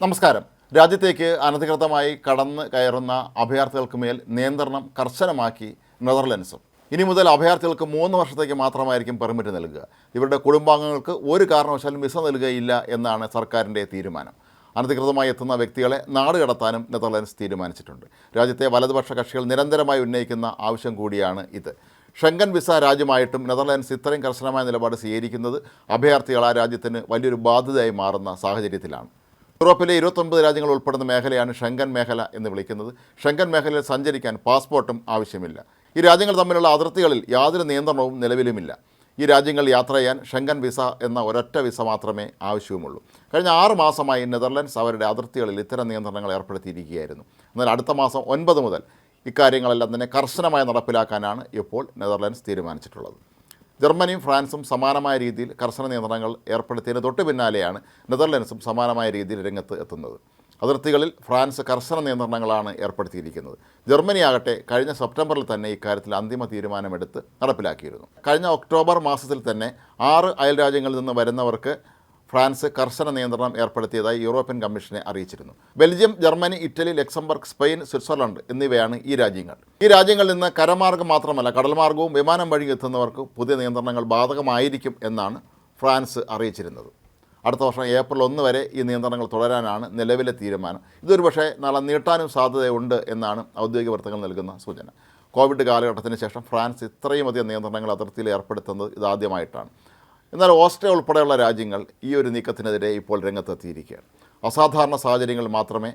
നമസ്കാരം. രാജ്യത്തേക്ക് അനധികൃതമായി കടന്ന് കയറുന്ന അഭയാർത്ഥികൾക്ക് മേൽ നിയന്ത്രണം കർശനമാക്കി നെതർലൻഡ്സും. ഇനി മുതൽ അഭയാർത്ഥികൾക്ക് മൂന്ന് വർഷത്തേക്ക് മാത്രമായിരിക്കും പെർമിറ്റ് നൽകുക. ഇവരുടെ കുടുംബാംഗങ്ങൾക്ക് ഒരു കാരണവശാലും വിസ നൽകുകയില്ല എന്നാണ് സർക്കാരിന്റെ തീരുമാനം. അനധികൃതമായി എത്തുന്ന വ്യക്തികളെ നാട് കടത്താനും നെതർലൻഡ്സ് തീരുമാനിച്ചിട്ടുണ്ട്. രാജ്യത്തെ വലതുപക്ഷ കക്ഷികൾ നിരന്തരമായി ഉന്നയിക്കുന്ന ആവശ്യം കൂടിയാണ് ഇത്. ഷെങ്കൻ വിസ രാജ്യമായിട്ടും നെതർലാൻഡ്സ് ഇത്രയും കർശനമായ നിലപാട് സ്വീകരിക്കുന്നത് അഭയാർത്ഥികൾ ആ രാജ്യത്തിന് വലിയൊരു ബാധ്യതയായി മാറുന്ന സാഹചര്യത്തിലാണ്. യൂറോപ്പിലെ ഇരുപത്തൊമ്പത് രാജ്യങ്ങൾ ഉൾപ്പെടുന്ന മേഖലയാണ് ഷെങ്കൻ മേഖല എന്ന് വിളിക്കുന്നത്. ഷെങ്കൻ മേഖലയിൽ സഞ്ചരിക്കാൻ പാസ്പോർട്ടും ആവശ്യമില്ല. ഈ രാജ്യങ്ങൾ തമ്മിലുള്ള അതിർത്തികളിൽ യാതൊരു നിയന്ത്രണവും നിലവിലുമില്ല. ഈ രാജ്യങ്ങൾ യാത്ര ചെയ്യാൻ ഷെങ്കൻ വിസ എന്ന ഒരൊറ്റ വിസ മാത്രമേ ആവശ്യവുമുള്ളൂ. കഴിഞ്ഞ ആറ് മാസമായി നെതർലൻഡ്സ് അവരുടെ അതിർത്തികളിൽ ഇത്തരം നിയന്ത്രണങ്ങൾ ഏർപ്പെടുത്തിയിരിക്കുകയായിരുന്നു. എന്നാൽ അടുത്ത മാസം ഒൻപത് മുതൽ ഇക്കാര്യങ്ങളെല്ലാം തന്നെ കർശനമായി നടപ്പിലാക്കാനാണ് ഇപ്പോൾ നെതർലൻഡ്സ് തീരുമാനിച്ചിട്ടുള്ളത്. ജർമ്മനിയും ഫ്രാൻസും സമാനമായ രീതിയിൽ കർശന നിയന്ത്രണങ്ങൾ ഏർപ്പെടുത്തിയതിന് തൊട്ട് പിന്നാലെയാണ് നെതർലൻഡ്സും സമാനമായ രീതിയിൽ രംഗത്ത് എത്തുന്നത്. അതിർത്തികളിൽ ഫ്രാൻസ് കർശന നിയന്ത്രണങ്ങളാണ് ഏർപ്പെടുത്തിയിരിക്കുന്നത്. ജർമ്മനി ആകട്ടെ കഴിഞ്ഞ സെപ്റ്റംബറിൽ തന്നെ ഇക്കാര്യത്തിൽ അന്തിമ തീരുമാനമെടുത്ത് നടപ്പിലാക്കിയിരുന്നു. കഴിഞ്ഞ ഒക്ടോബർ മാസത്തിൽ തന്നെ ആറ് അയൽരാജ്യങ്ങളിൽ നിന്ന് വരുന്നവർക്ക് ഫ്രാൻസ് കർശന നിയന്ത്രണം ഏർപ്പെടുത്തിയതായി യൂറോപ്യൻ കമ്മീഷനെ അറിയിച്ചിരുന്നു. Belgium Germany Italy Luxembourg Spain Switzerland എന്നിവയാണ് ഈ രാജ്യങ്ങൾ. ഈ രാജ്യങ്ങളിൽ നിന്ന് കരമാർഗം മാത്രമല്ല കടൽമാർഗവും വിമാനം വഴി എത്തുന്നവർക്ക് പുതിയ നിയന്ത്രണങ്ങൾ ബാധകമായിരിക്കും എന്നാണ് ഫ്രാൻസ് അറിയിച്ചിരുന്നത്. അടുത്ത വർഷം ഏപ്രിൽ ഒന്ന് വരെ ഈ നിയന്ത്രണങ്ങൾ തുടരാനാണ് നിലവിലെ തീരുമാനം. ഇതൊരു പക്ഷേ നാളെ നീട്ടാനും സാധ്യതയുണ്ട് എന്നാണ് ഔദ്യോഗിക വൃത്തങ്ങൾ നൽകുന്ന സൂചന. കോവിഡ് കാലഘട്ടത്തിന് ശേഷം ഫ്രാൻസ് ഇത്രയും അധികം നിയന്ത്രണങ്ങൾ അതിർത്തിയിൽ ഏർപ്പെടുത്തുന്നത് ഇതാദ്യമായിട്ടാണ് എന്നാൽ ഓസ്ട്രിയ ഉൾപ്പെടെയുള്ള രാജ്യങ്ങൾ ഈ ഒരു നീക്കത്തിനെതിരെ ഇപ്പോൾ രംഗത്തെത്തിയിരിക്കുകയാണ്. അസാധാരണ സാഹചര്യങ്ങൾ മാത്രമേ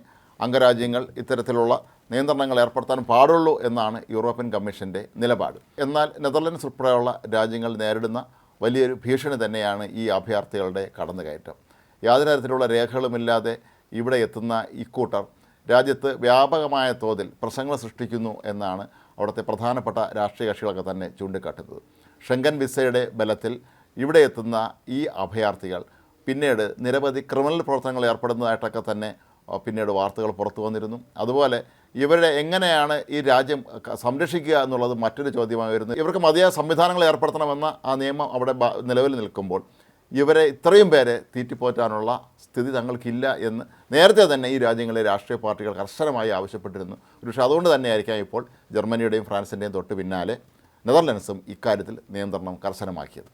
അംഗരാജ്യങ്ങൾ ഇത്തരത്തിലുള്ള നിയന്ത്രണങ്ങൾ ഏർപ്പെടുത്താൻ പാടുള്ളൂ എന്നാണ് യൂറോപ്യൻ കമ്മീഷന്റെ നിലപാട്. എന്നാൽ നെതർലൻഡ്സ് ഉൾപ്പെടെയുള്ള രാജ്യങ്ങൾ നേരിടുന്ന വലിയൊരു ഭീഷണി തന്നെയാണ് ഈ അഭയാർത്ഥികളുടെ കടന്നുകയറ്റം. യാതൊരു തരത്തിലുള്ള രേഖകളുമില്ലാതെ ഇവിടെ എത്തുന്ന ഇക്കൂട്ടർ രാജ്യത്ത് വ്യാപകമായ തോതിൽ പ്രശ്നങ്ങൾ സൃഷ്ടിക്കുന്നു എന്നാണ് അവിടുത്തെ പ്രധാനപ്പെട്ട രാഷ്ട്രീയ കക്ഷികളൊക്കെ തന്നെ ചൂണ്ടിക്കാട്ടുന്നത്. ഷെങ്കൻ വിസയുടെ ബലത്തിൽ ഇവിടെ എത്തുന്ന ഈ അഭയാർത്ഥികൾ പിന്നീട് നിരവധി ക്രിമിനൽ പ്രവർത്തനങ്ങൾ ഏർപ്പെടുന്നതായിട്ടൊക്കെ തന്നെ പിന്നീട് വാർത്തകൾ പുറത്തു വന്നിരുന്നു. അതുപോലെ ഇവരെ എങ്ങനെയാണ് ഈ രാജ്യം സംരക്ഷിക്കുക എന്നുള്ളത് മറ്റൊരു ചോദ്യമായി വരുന്നത് ഇവർക്ക് മതിയായ സംവിധാനങ്ങൾ ഏർപ്പെടുത്തണമെന്ന ആ നിയമം അവിടെ നിലവിൽ നിൽക്കുമ്പോൾ ഇവരെ ഇത്രയും പേരെ തീറ്റിപ്പോറ്റാനുള്ള സ്ഥിതി തങ്ങൾക്കില്ല എന്ന് നേരത്തെ തന്നെ ഈ രാജ്യങ്ങളിലെ രാഷ്ട്രീയ പാർട്ടികൾ കർശനമായി ആവശ്യപ്പെട്ടിരുന്നു. പക്ഷേ അതുകൊണ്ട് തന്നെയായിരിക്കാം ഇപ്പോൾ ജർമ്മനിയുടെയും ഫ്രാൻസിന്റെയും തൊട്ട് പിന്നാലെ നെതർലൻഡ്സും ഇക്കാര്യത്തിൽ നിയന്ത്രണം കർശനമാക്കിയത്.